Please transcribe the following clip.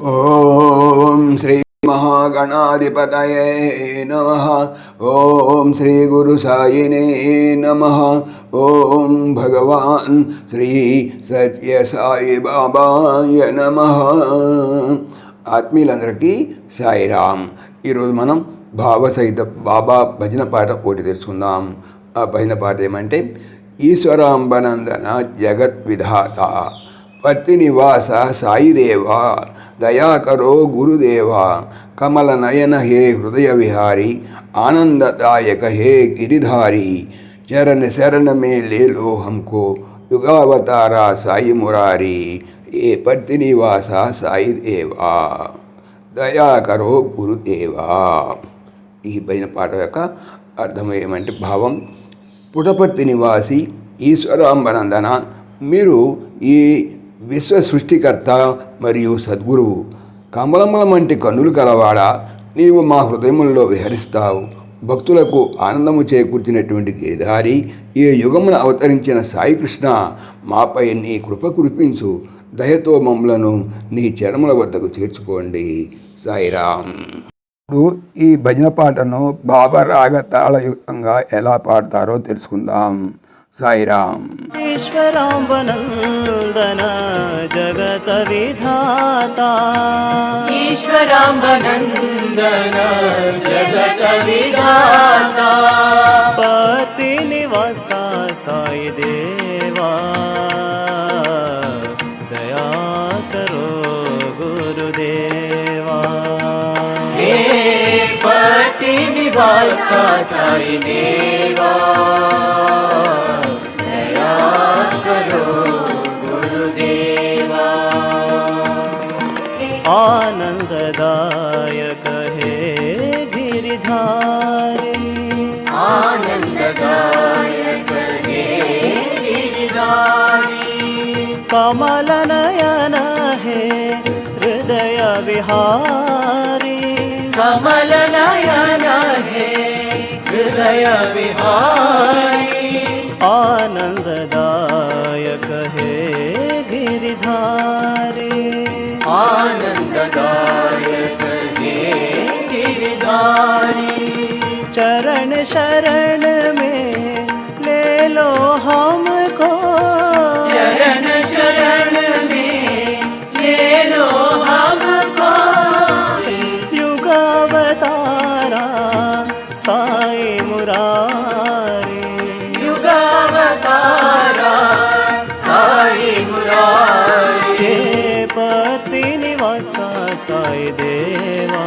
ఓం శ్రీ మహాగణాధిపతయే నమ. ఓం శ్రీ గురు సాయినే నమ. ఓం భగవాన్ శ్రీ సత్య సాయి బాబాయ నమ. ఆత్మీయులందరికీ సాయిరామ్. ఈరోజు మనం భావసహిత బాబా భజన పాట పోటీ తెలుసుకుందాం ఆ భజన పాట ఏమంటే ఈశ్వరాంబనందన జగత్ విధాత పత్తినివాస సాయిదేవా దయాకరో గురుదేవా కమల నయన హే హృదయ విహారి ఆనందదాయక హే గిరిధారి చరణ శరణ మే లేలో యుగావతారా సాయి మురారి ఏ పత్తినివాస సాయిదేవా దయాకరో గురుదేవా. ఈ పైన పాట యొక్క అర్థం ఏమంటే భావం పుటపత్తి నివాసి ఈశ్వరాంబనందన మీరు ఈ విశ్వ సృష్టికర్త మరియు సద్గురువు. కమలముల వంటి కన్నులు కలవాడ? నీవు మా హృదయములలో విహరిస్తావు. భక్తులకు ఆనందము చేకూర్చినటువంటి గిరిధారి ఈ యుగమున అవతరించిన సాయికృష్ణ మాపై నీ కృప కురిపించు. దయతో మమ్మలను నీ చరముల వద్దకు చేర్చుకోండి. సాయిరామ్. ఇప్పుడు ఈ భజన పాటను బాబా రాగ తాళయుక్తంగా ఎలా పాడతారో తెలుసుకుందాం. साईराम। ईश्वराम्बनन्दन जगतविधाता ईश्वराम्बनन्दन जगतविधाता पतिनिवासा साई देवा। दया करो गुरुदेवा। हे पतिनिवासा साई देवा। गिरिधारी आनन्ददायक हे गिरिधारी कमलनयन हे हृदय विहारी। कमलनयन हे हृदय विहारी। आनन्ददायक हे गिरिधारी। शरण में ले लो हमको। शरण शरण में ले लो हमको। युगावतारा साई मुरारी। युगावतारा साई मुरारी। पति निवासा साई देवा।